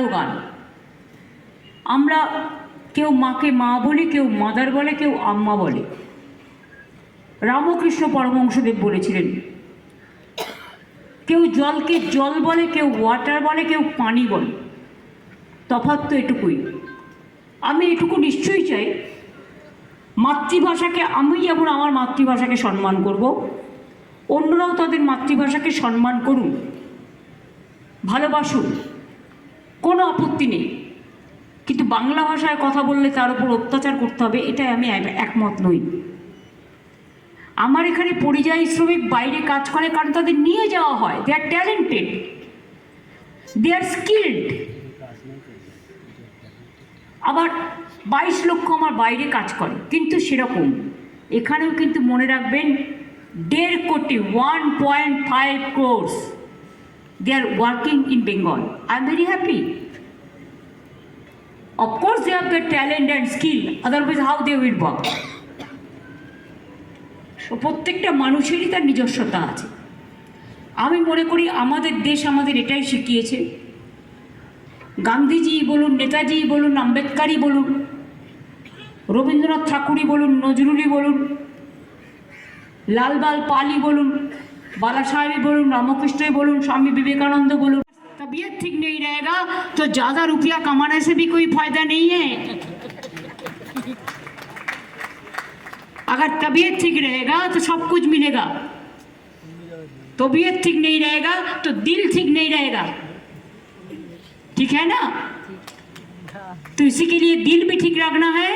বাংলারও গান। আমরা কেউ মাকে মা বলি, কেউ মাদার বলে, কেউ আম্মা বলে। রামকৃষ্ণ পরমহংসদেব বলেছিলেন, কেউ জলকে জল বলে, কেউ ওয়াটার বলে, কেউ পানি বলে। তফাৎ তো এটুকুই। আমি এটুকু নিশ্চয়ই চাই, মাতৃভাষাকে আমি যেমন আমার মাতৃভাষাকে সম্মান করব। অন্যরাও তাদের মাতৃভাষাকে সম্মান করুন, ভালোবাসুন। কোনো আপত্তি নেই। কিন্তু বাংলা ভাষায় কথা বললে তার উপর অত্যাচার করতে হবে, এটাই আমি একমত নই। আমার এখানে পরিযায়ী শ্রমিক বাইরে কাজ করে কারণ তাদের নিয়ে যাওয়া হয়। দে আর ট্যালেন্টেড দে আর স্কিল্ড আবার বাইশ লক্ষ আমার বাইরে কাজ করে। কিন্তু সেরকম। এখানেও কিন্তু মনে রাখবেন, দেড় কোটি one point five crores they are working in Bengal I am very happy of course they have the talent and skill otherwise how they will work প্রত্যেকটা মানুষেরই তার নিজস্বতা আছে। আমি মনে করি আমাদের দেশ আমাদের এটাই শিখিয়েছে। গান্ধীজি বলুন, নেতাজি বলুন আম্বেদকারই বলুন, রবীন্দ্রনাথ ঠাকুরই বলুন, নজরুলই বলুন, লালবাল পালি বলুন बाला साहेब बोलूँ रामकृष्ण बोलूँ, स्वामी विवेकानंद बोलूँ। तबीयत ठीक नहीं रहेगा तो ज़्यादा रुपया कमाने से भी कोई फ़ायदा नहीं है। अगर तबीयत ठीक रहेगा तो सब कुछ मिलेगा। तबीयत ठीक नहीं रहेगा तो दिल ठीक नहीं रहेगा। ठीक है ना? तो इसी के लिए दिल भी ठीक रखना है,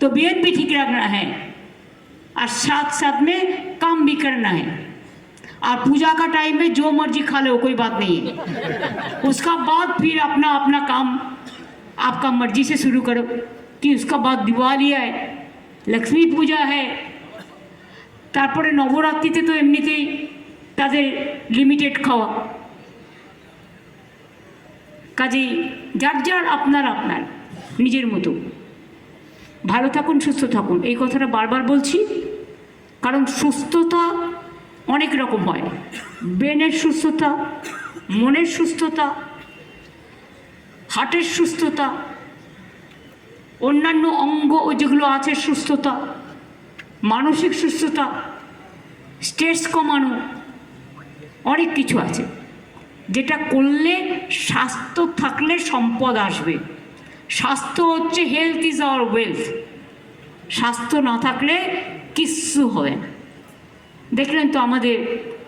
तबीयत भी ठीक रखना है, और साथ साथ में काम भी करना है। और पूजा का टाइम में जो मर्जी खा लो कोई बात नहीं है उसका बाद फिर अपना अपना काम आपका मर्जी से शुरू करो कि उसका बाद दिवाली है লক্ষ্মী পূজা হ্যাঁ তারপরে নবরাত্রিতে তো এমনিতেই তাদের লিমিটেড খাওয়া কাজেই যার যার আপনার আপনার নিজের মতো ভালো থাকুন সুস্থ থাকুন এই কথাটা বারবার বলছি কারণ সুস্থতা অনেক রকম হয়। ব্রেনের সুস্থতা, মনের সুস্থতা, হার্টের সুস্থতা, অন্যান্য অঙ্গ ও যেগুলো আছে সুস্থতা, মানসিক সুস্থতা, স্ট্রেস কমানো, অনেক কিছু আছে। যেটা করলে স্বাস্থ্য থাকলে সম্পদ আসবে। স্বাস্থ্য হচ্ছে হেলথ ইজ আওয়ার ওয়েলথ স্বাস্থ্য না থাকলে কিচ্ছু হবে না। দেখলেন তো আমাদের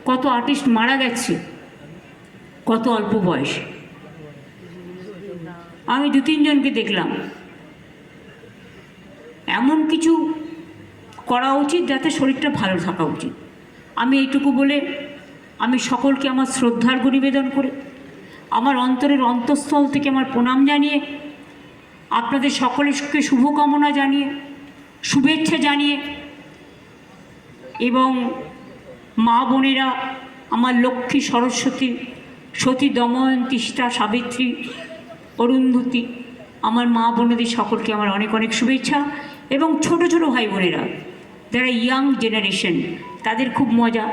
কত আর্টিস্ট মারা গেছে, কত অল্প বয়স। আমি দু তিনজনকে দেখলাম। এমন কিছু করা উচিত যাতে শরীরটা ভালো থাকা উচিত। আমি এইটুকু বলে আমি সকলকে আমার শ্রদ্ধার্ঘ নিবেদন করে। আমার অন্তরের অন্তঃস্থল থেকে আমার প্রণাম জানিয়ে, আপনাদের সকলকে শুভকামনা জানিয়ে, শুভেচ্ছা জানিয়ে এবং মা বোনেরা, আমার লক্ষ্মী সরস্বতী, সতী দময়ন্তী সীতা সাবিত্রী, অরুন্ধতী, আমার মা বোনদের সকলকে আমার অনেক অনেক শুভেচ্ছা এবং ছোট ছোট ভাই বোনেরা, যারা ইয়াং জেনারেশন তাদের খুব মজা।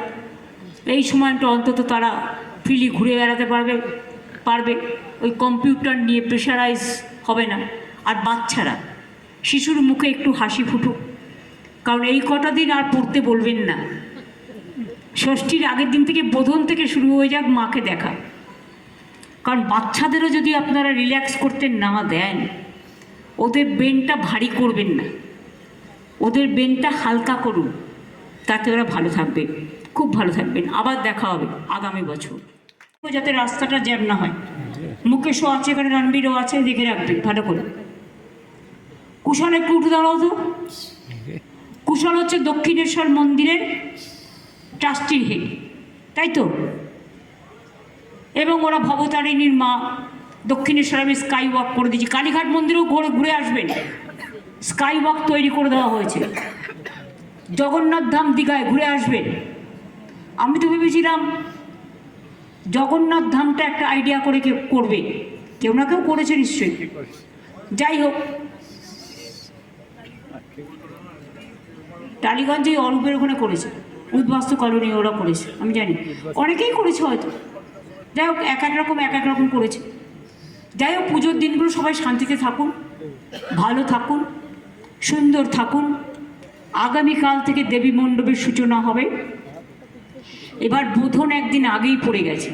এই সময়টা অন্তত তারা ফ্রিলি ঘুরে বেড়াতে পারবে পারবে। ওই কম্পিউটার নিয়ে প্রেশারাইজ হবে না। আর বাচ্চারা, শিশুর মুখে একটু হাসি ফুটুক। কারণ এই কটা দিন আর পড়তে বলবেন না। ষষ্ঠীর আগের দিন থেকে বোধন থেকে শুরু হয়ে যাক মাকে দেখা। কারণ বাচ্চাদেরও যদি আপনারা রিল্যাক্স করতে না দেন, ওদের ব্রেনটা ভারী করবেন না। ওদের ব্রেনটা হালকা করুন, তাতে ওরা ভালো থাকবে, খুব ভালো থাকবেন। আবার দেখা হবে আগামী বছর। যাতে রাস্তাটা জ্যাম না হয়। মুকেশও আছে এখানে, রণবীরও আছে, দেখে রাখবে ভালো করে। কুশল একটু উঠে দাঁড়াও তো। কুশল হচ্ছে দক্ষিণেশ্বর মন্দিরের ট্রাস্টির হেড তাই তো? এবং ওরা ভবতারিণীর মা দক্ষিণেশ্বর আমি স্কাই ওয়াক করে দিয়েছি। কালীঘাট মন্দিরেও ঘুরে ঘুরে আসবেন। স্কাই ওয়াক তৈরি করে দেওয়া হয়েছে। জগন্নাথ ধাম দীঘায় ঘুরে আসবেন। আমি তো ভেবেছিলাম, জগন্নাথ ধামটা একটা আইডিয়া করে কেউ করবে। কেউ না কেউ করেছে নিশ্চয়ই। যাই হোক। টালিগঞ্জে অরূপের ওখানে করেছে। উদ্বাস্তু কলোনি ওরা করেছে, আমি জানি। অনেকেই করেছে হয়তো। যাই হোক, এক এক রকম, এক এক রকম করেছে। যাই হোক, পুজোর দিনগুলো সবাই শান্তিতে থাকুন, ভালো থাকুন, সুন্দর থাকুন। আগামীকাল থেকে দেবী মণ্ডপের সূচনা হবে। এবার বোধন একদিন আগেই পড়ে গেছে।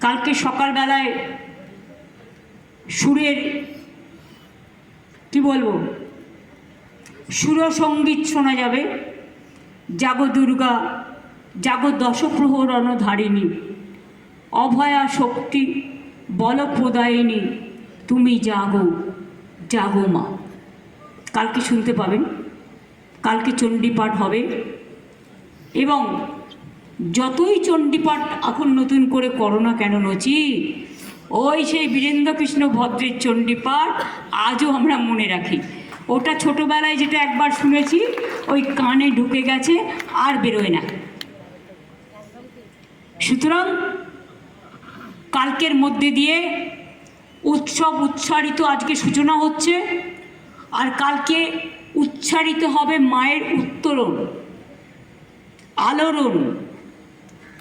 কালকে সকালবেলায় সুরের, কি বলব? সুরসঙ্গীত শোনা যাবে। জাগো দুর্গা জাগো দশপ্রহর অনধারিণী অভয়া শক্তি, বলপ্রদায়িনী, তুমি জাগো জাগো মা। কালকে শুনতে পাবেন। কালকে চণ্ডীপাঠ হবে। এবং যতই চণ্ডীপাঠ এখন নতুন করে করো না কেন নচি, ওই সেই বীরেন্দ্রকৃষ্ণ ভদ্রের চণ্ডীপাঠ আজও আমরা মনে রাখি। ওটা ছোটোবেলায় যেটা একবার শুনেছি, ওই কানে ঢুকে গেছে, আর বেরোয় না। সুতরাং কালকের মধ্যে দিয়ে উৎসব উচ্চারিত আজকে সূচনা হচ্ছে, আর কালকে উচ্চারিত হবে মায়ের উত্তরণ আলোড়ন,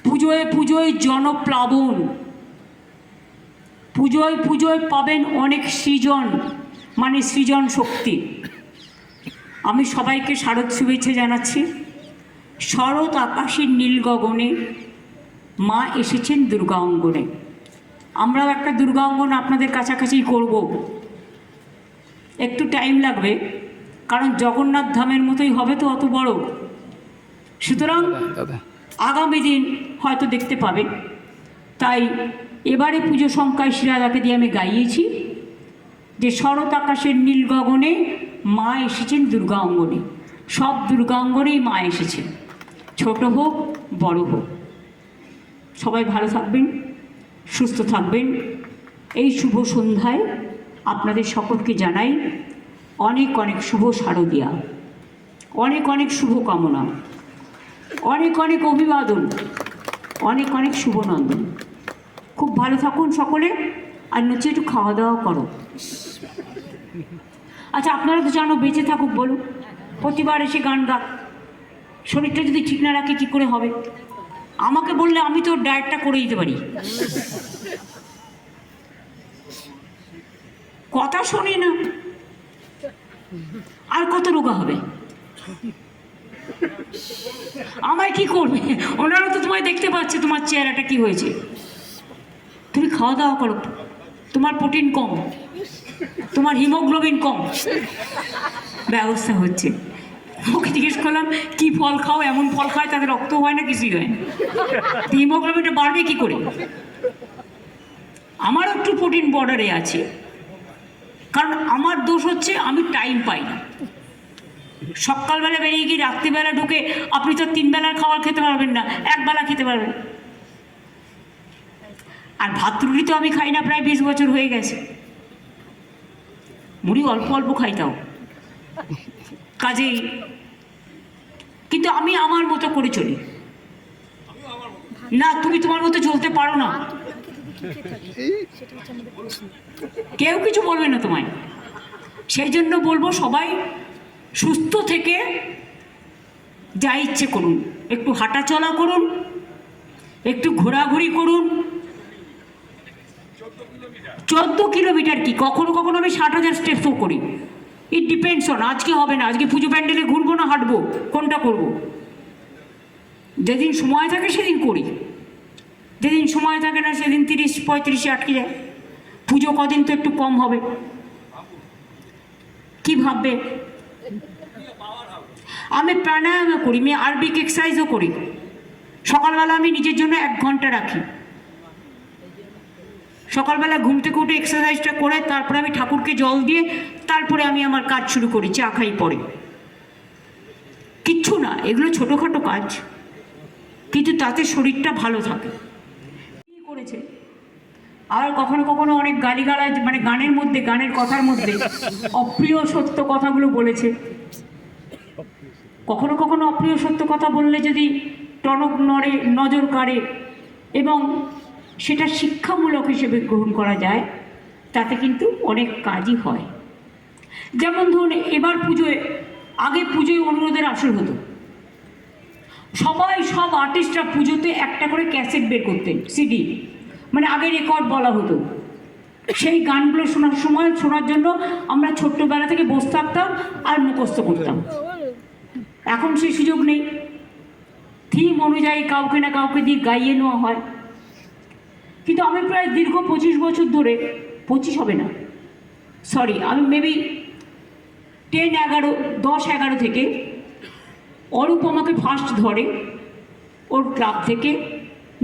পুজোয় পুজোয় জনপ্লাবন, পুজোয় পুজোয় পাবেন অনেক সৃজন। মানে সৃজন শক্তি। আমি সবাইকে শারদ শুভেচ্ছা জানাচ্ছি। শরৎ আকাশের নীল গগনে মা এসেছেন দুর্গা অঙ্গনে। আমরাও একটা দুর্গা অঙ্গন আপনাদের কাছাকাছি করব। একটু টাইম লাগবে কারণ জগন্নাথ ধামের মতোই হবে তো অত বড়। সুতরাং আগামী দিন হয়তো দেখতে পাবে। তাই এবারে পুজো সংখ্যায় শিরাদাকে দিয়ে আমি গাইয়েছি। যে শরৎ আকাশের নীল গগনে মা এসেছেন দুর্গা অঙ্গনে। সব দুর্গা অঙ্গনেই মা এসেছেন। ছোট হোক, বড় হোক। সবাই ভালো থাকবেন, সুস্থ থাকবেন। এই শুভ সন্ধ্যায় আপনাদের সকলকে জানাই অনেক অনেক শুভ শারদিয়া, অনেক অনেক শুভ কামনা অনেক অনেক অভিবাদন, অনেক অনেক শুভনন্দন খুব ভালো থাকুন সকলে। আর নিচে একটু খাওয়া দাওয়া করো। আচ্ছা আপনারা তো জানো, বেঁচে থাকুক বলুন। প্রতিবার এসে গান গাক শরীরটা যদি ঠিক না রাখে, কী করে হবে? আমাকে বললে আমি তো ডায়েটটা করে দিতে পারি। কথা শোনে না। আর কত রোগা হবে? আমায় কি করবে? ওনারা তো তোমায় দেখতে পাচ্ছে, তোমার চেহারাটা কি হয়েছে। তুমি খাওয়া দাওয়া করো। তোমার প্রোটিন কম, তোমার হিমোগ্লোবিন কম। ব্যবস্থা হচ্ছে। ওকে জিজ্ঞেস করলাম, কি ফল খাও? এমন ফল খায় তাদের রক্ত হয় না, কিছুই হয় না। হিমোগ্লোবিনটা বাড়বে কি করে? আমার একটু প্রোটিন বর্ডারে আছে। কারণ আমার দোষ হচ্ছে, আমি টাইম পাই না। সকালবেলা বেরিয়ে গিয়ে রাত্রিবেলা ঢুকে আপনি তো তিন বেলার খাবার খেতে পারবেন না এক বেলা খেতে পারবেন। আর ভাত রুটি তো আমি খাই না, প্রায় বিশ বছর হয়ে গেছে। মুড়ি অল্প অল্প খাই তাও। কাজেই। কিন্তু আমি আমার মতো করে চলি। না, তুমি তোমার মতো চলতে পারো না। কেউ কিছু বলবে না তোমায়। সেই জন্য বলব সবাই সুস্থ থেকে যা ইচ্ছে করুন। একটু হাঁটা চলা করুন, একটু ঘোরাঘুরি করুন চোদ্দ কিলোমিটার কি? কখনো কখনো আমি ষাট হাজার স্টেপও করি। ইট ডিপেন্ডস অন আজকে হবে না, আজকে পুজো প্যান্ডেলে ঘুরবো না, হাঁটবো, কোনটা করব? যেদিন সময় থাকে সেদিন করি। যেদিন সময় থাকে না, সেদিন তিরিশ, পঁয়ত্রিশে আটকে যায় পুজো কদিন তো একটু কম হবে। কি ভাববে? আমি প্রাণায়ামও করি, আমি আরবিক এক্সারসাইজও করি। সকালবেলা আমি নিজের জন্য এক ঘণ্টা রাখি। সকালবেলা ঘুম থেকে উঠে এক্সারসাইজটা করে তারপরে আমি ঠাকুরকে জল দিয়ে তারপরে আমি আমার কাজ শুরু করি, চা খাই পরে। কিচ্ছু না, এগুলো ছোটোখাটো কাজ। কিন্তু তাতে শরীরটা ভালো থাকে। কি করেছে? আর কখনো কখনো অনেক গালিগালাজ মানে গানের মধ্যে, গানের কথার মধ্যে অপ্রিয় সত্য কথাগুলো বলেছে। কখনো কখনো অপ্রিয় সত্য কথা বললে যদি টনক নড়ে, নজর কাড়ে এবং সেটা শিক্ষামূলক হিসেবে গ্রহণ করা যায়, তাতে কিন্তু অনেক কাজই হয়। যেমন ধরুন, এবার পুজোয়, আগে পুজোয় অনুরোধের আসর হতো। সবাই, সব আর্টিস্টরা পুজোতে একটা করে ক্যাসেট বের করতেন সিডি মানে আগে রেকর্ড বলা হতো। সেই গানগুলো শোনার সময়, শোনার জন্য আমরা ছোট্টবেলা থেকে বসে থাকতাম আর মুখস্থ করতাম। এখন সেই সুযোগ নেই। থিম অনুযায়ী কাউকে না কাউকে দিয়ে গাইয়ে নেওয়া হয়। কিন্তু আমি প্রায় দীর্ঘ পঁচিশ বছর ধরে, পঁচিশ হবে না সরি আমি মেবি টেন এগারো, দশ এগারো থেকে অরূপ আমাকে ফার্স্ট ধরে ওর ক্লাব থেকে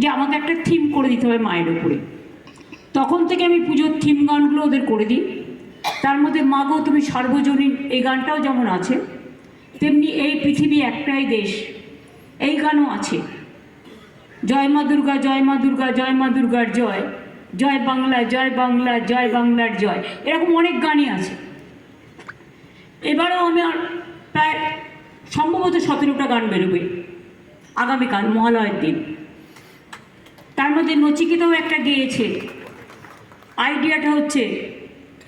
যে আমাকে একটা থিম করে দিতে হবে মায়ের উপরে। তখন থেকে আমি পুজোর থিম গানগুলো ওদের করে দিই। তার মধ্যে মাগো তুমি সার্বজনীন, এই গানটাও যেমন আছে, তেমনি এই পৃথিবী একটাই দেশ, এই গানও আছে। জয় মা দুর্গা, জয় মা দুর্গা, জয় মা দুর্গার জয়। জয় বাংলা জয় বাংলা, জয় বাংলার জয়। এরকম অনেক গানই আছে। এবারেও আমি আর প্রায় সম্ভবত সতেরোটা গান বেরোবে আগামীকাল, মহালয়ের দিন। তার মধ্যে নচিকেতাও একটা গেয়েছে। আইডিয়াটা হচ্ছে,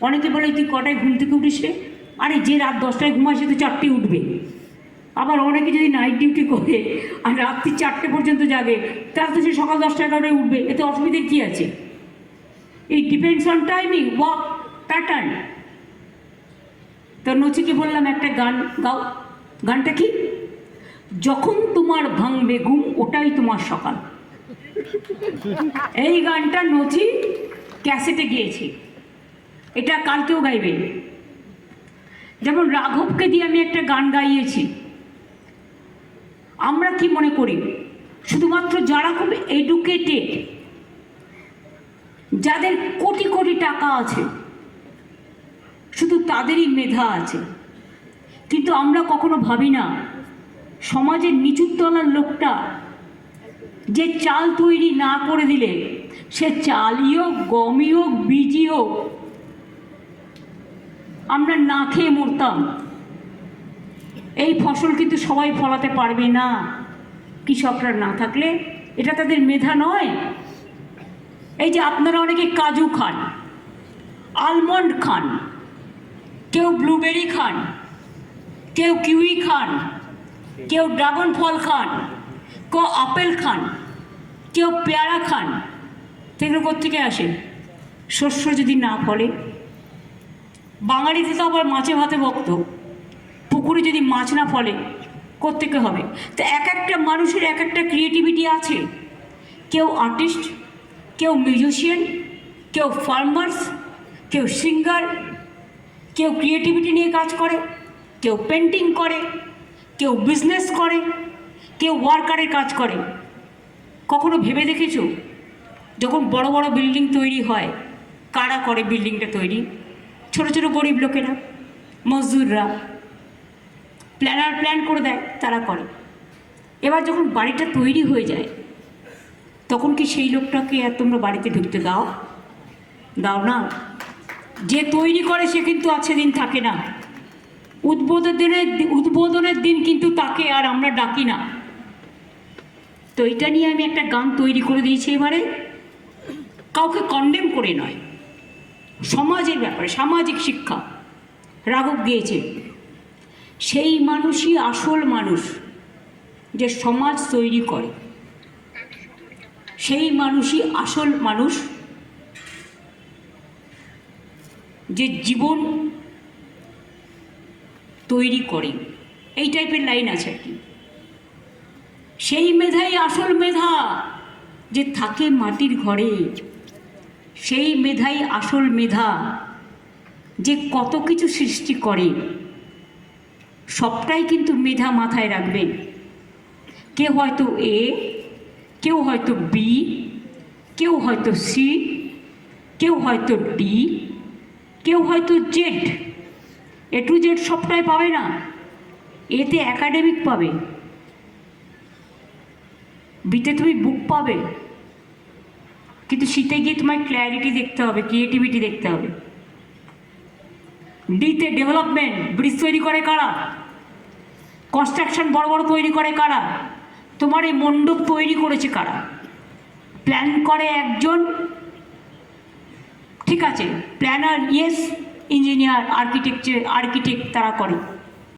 অনেকে বলে, তুই কটায় ঘুম থেকে উঠিস রে? আরে যে রাত দশটায় ঘুমায় সে তো চারটে উঠবে। আবার অনেকে যদি নাইট ডিউটি করে আর রাত্রি চারটে পর্যন্ত জাগে তাহলে তো সে সকাল দশটা এগারোটায় উঠবে, এতে অসুবিধে কী আছে? এই depends on timing walk pattern তো নচিকে বললাম একটা গান গাও। গানটা কি? যখন তোমার ভাঙবে ঘুম ওটাই তোমার সকাল। এই গানটা নচি ক্যাসেটে গিয়েছি। এটা কালকেও গাইবে। যেমন রাঘবকে দিয়ে আমি একটা গান গাইয়েছি। আমরা কি মনে করি? শুধুমাত্র যারা খুব এডুকেটেড যাদের কোটি কোটি টাকা আছে, শুধু তাদেরই মেধা আছে। কিন্তু আমরা কখনো ভাবি না, সমাজের নিচুর তলার লোকটা যে চাল তৈরি না করে দিলে, সে চালই হোক, গমই হোক, বীজই হোক, আমরা না খেয়ে মরতাম। এই ফসল কিন্তু সবাই ফলাতে পারবে না। কৃষকরা না থাকলে এটা তাদের মেধা নয়। এই যে আপনারা অনেকে কাজু খান আলমন্ড খান, কেউ ব্লুবেরি খান, কেউ কিউই খান, কেউ ড্রাগন ফল খান, কেউ আপেল খান, কেউ পেয়ারা খান, সেগুলো কোথেকে আসে? শস্য যদি না ফলে। বাঙালিতে তো আবার মাছে ভাতে ভক্ত। পুকুরে যদি মাছ না ফলে, কোত্থেকে হবে? তো এক একটা মানুষের এক একটা ক্রিয়েটিভিটি আছে। কেউ আর্টিস্ট কেউ মিউজিশিয়ান কেউ ফার্মার্স কেউ সিঙ্গার কেউ ক্রিয়েটিভিটি নিয়ে কাজ করে, কেউ পেন্টিং করে, কেউ বিজনেস করে, কেউ ওয়ার্কারের কাজ করে। কখনো ভেবে দেখেছ? যখন বড় বড় বিল্ডিং তৈরি হয়, কারা করে বিল্ডিংটা তৈরি? ছোট ছোট গরিব লোকেরা, মজদুররা প্ল্যানার প্ল্যান করে দেয়, তারা করে। এবার যখন বাড়িটা তৈরি হয়ে যায়, তখন কি সেই লোকটাকে আর তোমরা বাড়িতে ঢুকতে দাও? দাও না। যে তৈরি করে সে কিন্তু আছে দিন থাকে না। উদ্বোধনের উদ্বোধনের দিন কিন্তু তাকে আর আমরা ডাকি না। তো এটা নিয়ে আমি একটা গান তৈরি করে দিয়েছি এবারে। কাউকে কন্ডেম করে নয়। সমাজের ব্যাপারে, সামাজিক শিক্ষা। রাঘব গিয়েছে। সেই মানুষই আসল মানুষ যে সমাজ তৈরি করে। সেই মানুষই আসল মানুষ যে জীবন তৈরি করে। এই টাইপের লাইন আছে আর কি। সেই মেধাই আসল মেধা যে থাকে মাটির ঘরে। সেই মেধাই আসল মেধা যে কত কিছু সৃষ্টি করে। সবটাই কিন্তু মেধা মাথায় রাখবেন। কেউ হয়তো এ, কেউ হয়তো বি, কেউ হয়তো সি, কেউ হয়তো ডি, কেউ হয়তো জেড। এ টু জেড সবটাই পাবে না। এতে একাডেমিক পাবে। বিতে তুমি বুক পাবে। কিন্তু শীতে গিয়ে তোমার ক্ল্যারিটি দেখতে হবে ক্রিয়েটিভিটি দেখতে হবে। ডিতে ডেভেলপমেন্ট ব্রিজ তৈরি করে কারা? কনস্ট্রাকশন বড় বড় তৈরি করে কারা? তোমার এই মণ্ডপ তৈরি করেছে কারা? প্ল্যান করে একজন। ঠিক আছে planner yes engineer architecture architect তারা করে।